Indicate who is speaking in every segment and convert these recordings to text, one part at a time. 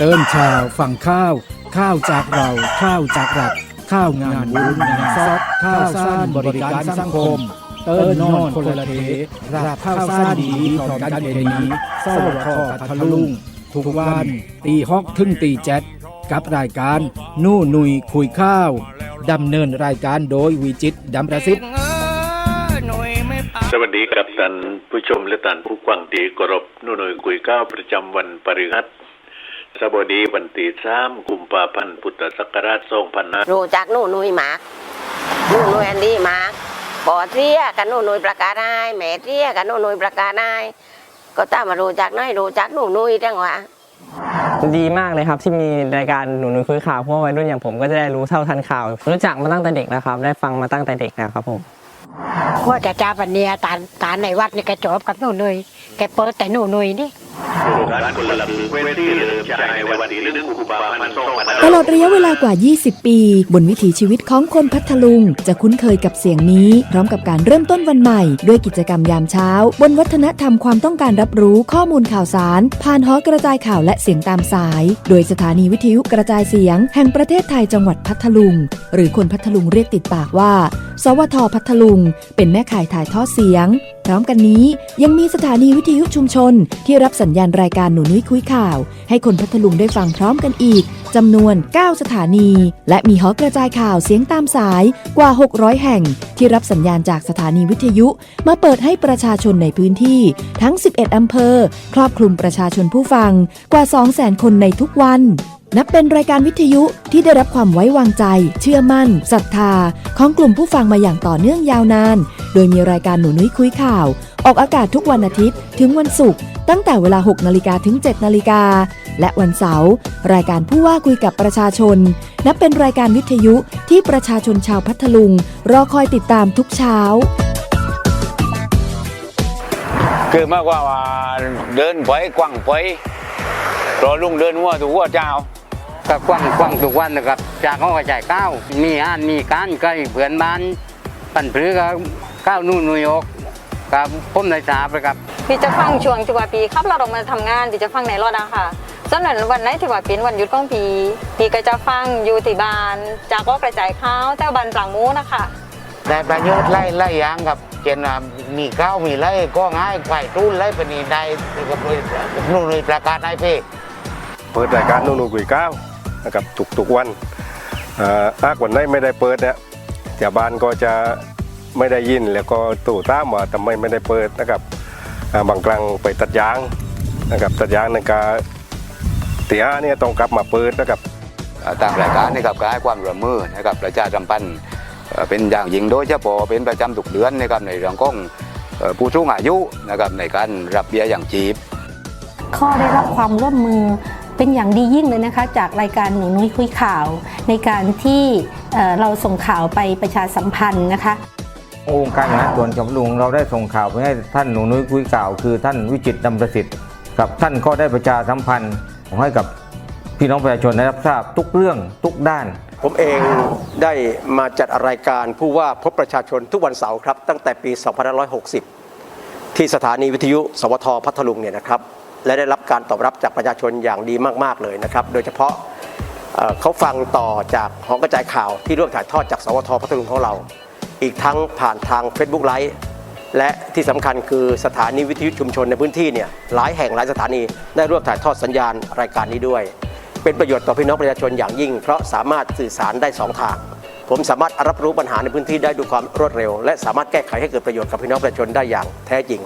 Speaker 1: เติมชาวฝั่งข้าว ข้าวจากเราข้าวจากรัฐข้าวงานบุญงานซอกข้าวสร้างบริการสังคม เติ้นอนคนละเทรับข้าวสร้างดีของกันเองนี้เศร้าคอพัทลุงทุกวันตีฮอกถึงตีเจ็ดกับรายการนู่นุยคุยข้าวดำเนินรายการโดยวิจิตดำประสิทธิ์
Speaker 2: สวัสดีครับท่านผู้ชมและท่านผู้ฟังที่เคารพนุ่นหน่ยคุยก้าวประจำวันปริหัส สวัสดีวันที่สามกุมภาพันธ์พุทธศักราช2500
Speaker 3: รู้จักหนู่นุยหมากหนู่นุยอันดีหมากปอเทียกับหนู่นุยประกาศได้แม่เทียกับหนู่นุยประกาศได้ก็ตามมารู้จักน้อยรู้จักหนู่นุยจังหวะ
Speaker 4: ดีมากเลยครับที่มีรายการหนูนุยคุยข่าวเพราะว่าวัยรุ่นอย่างผมก็จะได้รู้เท่าทันข่าว รู้จักมาตั้งแต่เด็กแล้วครับ ได้ฟังมาตั้งแต่เด็กแล้วครับผม
Speaker 5: ว่าแต่จาปันเนียตาตาในวัดนี่แกจบกับหนูนุยแกเปิดแต่หนูนุยนี่
Speaker 6: ตลอดระยะเวลากว่า 20 ปี บนวิถีชีวิตของคนพัทลุง จะคุ้นเคยกับเสียงนี้ พร้อมกับการเริ่มต้นวันใหม่ ด้วยกิจกรรมยามเช้า บนวัฒนธรรมความต้องการรับรู้ข้อมูลข่าวสาร ผ่านหอกระจายข่าวและเสียงตามสาย โดยสถานีวิทยุกระจายเสียง แห่งประเทศไทยจังหวัดพัทลุง หรือคนพัทลุงเรียกติดปากว่า สวทพัทลุง เป็นแม่ข่ายถ่ายทอดเสียง พร้อมกันนี้ยังมีสถานีวิทยุชุมชน ที่รับสัญญาณรายการหนูนุ้ยคุยข่าว ให้คนพัทลุงได้ฟังพร้อมกันอีกจำนวน 9 สถานี และมีหอกระจายข่าวเสียงตามสายกว่า 600 แห่ง ที่รับสัญญาณจากสถานีวิทยุ มาเปิดให้ประชาชนในพื้นที่ทั้ง 11 อำเภอ ครอบคลุมประชาชนผู้ฟังกว่า 200,000 คนในทุกวัน นับเป็นรายการวิทยุที่ได้รับความไว้วางใจ เชื่อมั่นศรัทธา ของกลุ่มผู้ฟังมาอย่างต่อเนื่องยาวนาน โดยมีรายการหนูนุ้ยคุยข่าว ออกอากาศทุกวันอาทิตย์ ถึงวันศุกร์ตั้งแต่เวลา 6 นาฬิกาถึง 7 นาฬิกา และวันเสาร์รายการผู้ว่าคุยกับประชาชน นับเป็นรายการวิทยุที่ประชาชนชาวพัทลุง รอคอยติดตามทุกเช้า
Speaker 7: คือมากกว่าว่าเดินไปกว้างไปรอลุงเดินหัวถูกหัวเจ้า
Speaker 8: ก็กว้างกว้างทุกวันนะครับ จากห้องกระจายข้าวมีอ่านมีการใกล้เพื่อนบ้านปั่นปรือก็ข้าวนู่นนุยออกกับผมในตาไปครับ
Speaker 9: พี่จะฟังช่วงที่ว่าปีขับรถออกมาทำงานพี่จะฟังในรถอะค่ะสำหรับวันไหนที่ว่าเป็นวันหยุดของพีพี่ก็จะฟังอยู่ที่บ้าน จากก็กระจายข้าวแต่บ้านปลางหมูนะคะ
Speaker 7: ได้ประโยชน์ไล่ไล่ยางครับเช่นว่ามีข้าวมีไล่ก็ง่ายไข่ตู้ไล่ปนีได้กับนู่นนี่ประกาศได้เพ่
Speaker 10: เปิดรายการนูนูกุยก้าว นะครับทุกทุกๆวันเอ่ออากวันไหนไม่ได้เปิดเนี่ยชาวบ้านก็จะไม่ได้ยินแล้วก็ตู่ตามว่าทำไมไม่ได้เปิดนะครับอ่าบางครั้งไปตัดยางนะครับตัดยางในการตีห้าเนี่ยต้องกลับมาเปิดนะครับ
Speaker 7: ทางรายการนะครับก็ให้ความร่วมมือนะครับประชาสัมพันธ์เอ่อเป็นอย่างยิ่งโดยเฉพาะเป็นประจำทุกเดือนนะครับในเรื่องของเอ่อผู้สูงอายุนะครับในการรับเบี้ยอย่างจีบ
Speaker 11: ข้อได้รับความร่วมมือ เป็นอย่างดียิ่งเลยนะคะ จากรายการหนูนุ้ยคุยข่าว ในการที่เอ่อเราส่งข่าวไปประชาสัมพันธ์นะคะ
Speaker 12: องค์การนะส่วนกับลุงเราได้ส่งข่าวไปให้ท่านหนูนุ้ยคุยข่าว คือท่านวิจิตรดำประสิทธิ์กับท่านก็ได้ประชาสัมพันธ์ให้กับพี่น้องประชาชนได้รับทราบทุกเรื่องทุกด้าน
Speaker 13: ผมเองได้มาจัดรายการผู้ว่าพบประชาชนทุกวันเสาร์ครับ ตั้งแต่ปี 2560 ที่สถานีวิทยุ สวทพัทลุงเนี่ยนะครับ และได้รับการตอบรับจากประชาชนอย่างดีมาก ๆ เลยนะครับ โดยเฉพาะเเขาฟังต่อจากหอกระจายข่าวที่ร่วมถ่ายทอดจากสวทพัทลุงของเรา อีกทั้งผ่านทาง Facebook ไลฟ์และที่สำคัญคือสถานีวิทยุชุมชนในพื้นที่เนี่ยหลายแห่งหลายสถานีได้ร่วมถ่ายทอดสัญญาณรายการนี้ด้วย เป็นประโยชน์ต่อพี่น้องประชาชนอย่างยิ่ง เพราะสามารถสื่อสารได้สองทาง ผมสามารถรับรู้ปัญหาในพื้นที่ได้ด้วยความรวดเร็ว และสามารถแก้ไขให้เกิดประโยชน์กับพี่น้องประชาชนได้อย่างแท้จริง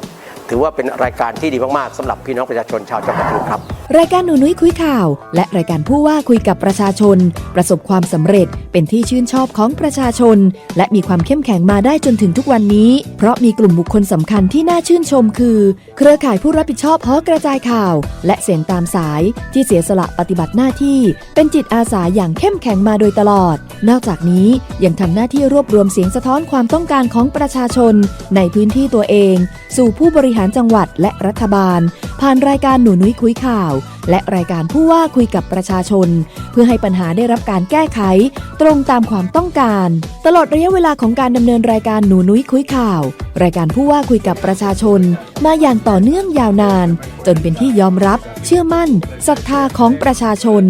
Speaker 13: ถือว่าเป็นรายการที่ดีมากๆสำหรับพี่น้องประชาชนชาวจังหวัดตรังครับ
Speaker 6: รายการหนูนุ้ยคุยข่าว และรายการผู้ว่าคุยกับประชาชน ประสบความสำเร็จเป็นที่ชื่นชอบของประชาชน และมีความเข้มแข็งมาได้จนถึงทุกวันนี้ เพราะมีกลุ่มบุคคลสำคัญที่น่าชื่นชมคือ เครือข่ายผู้รับผิดชอบหอกระจายข่าว และเสียงตามสายที่เสียสละปฏิบัติหน้าที่ เป็นจิตอาสาอย่างเข้มแข็งมาโดยตลอด นอกจากนี้ยังทำหน้าที่รวบรวมเสียงสะท้อนความต้องการของประชาชน ในพื้นที่ตัวเอง สู่ผู้บริหารจังหวัดและรัฐบาล ผ่านรายการหนูนุ้ยคุยข่าว และรายการผู้ว่าคุยกับประชาชน เพื่อให้ปัญหาได้รับการแก้ไข ตรงตามความต้องการ ตลอดระยะเวลาของการดำเนินรายการหนูนุ้ยคุยข่าว รายการผู้ว่าคุยกับประชาชน มาอย่างต่อเนื่องยาวนาน จนเป็นที่ยอมรับ เชื่อมั่นศรัทธาของประชาชน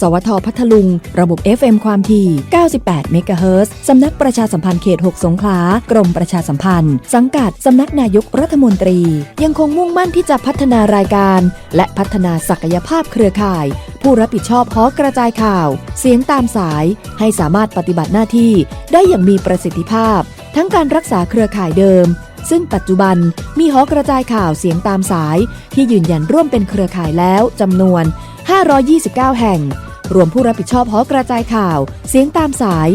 Speaker 6: สวทพัทลุง ระบบ FM ความถี่ 98 เมกะเฮิรตซ์สำนักประชาสัมพันธ์เขต 6 สงขลา กรมประชาสัมพันธ์ สังกัดสำนักนายกรัฐมนตรี ยังคงมุ่งมั่นที่จะพัฒนารายการ และพัฒนาศักยภาพเครือข่าย ผู้รับผิดชอบหอกระจายข่าว เสียงตามสาย ให้สามารถปฏิบัติหน้าที่ได้อย่างมีประสิทธิภาพ ทั้งการรักษาเครือข่ายเดิมซึ่งปัจจุบันมีหอกระจายข่าวเสียงตามสาย ที่ยืนยันร่วมเป็นเครือข่ายแล้วจำนวน 529 แห่ง รวมผู้รับผิดชอบหอกระจายข่าว เสียงตามสาย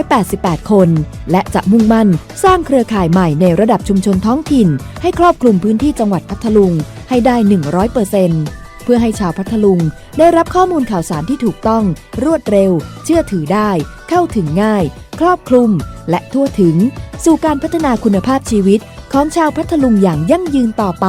Speaker 6: 688 คน และจะมุ่งมั่นสร้างเครือข่ายใหม่ในระดับชุมชนท้องถิ่น ให้ครอบคลุมพื้นที่จังหวัดพัทลุงให้ได้ 100%เพื่อให้ชาวพัทลุงได้รับข้อมูลข่าวสารที่ถูกต้อง รวดเร็ว เชื่อถือได้ เข้าถึงง่าย ครอบคลุม และทั่วถึง สู่การพัฒนาคุณภาพชีวิตของชาวพัทลุงอย่างยั่งยืนต่อไป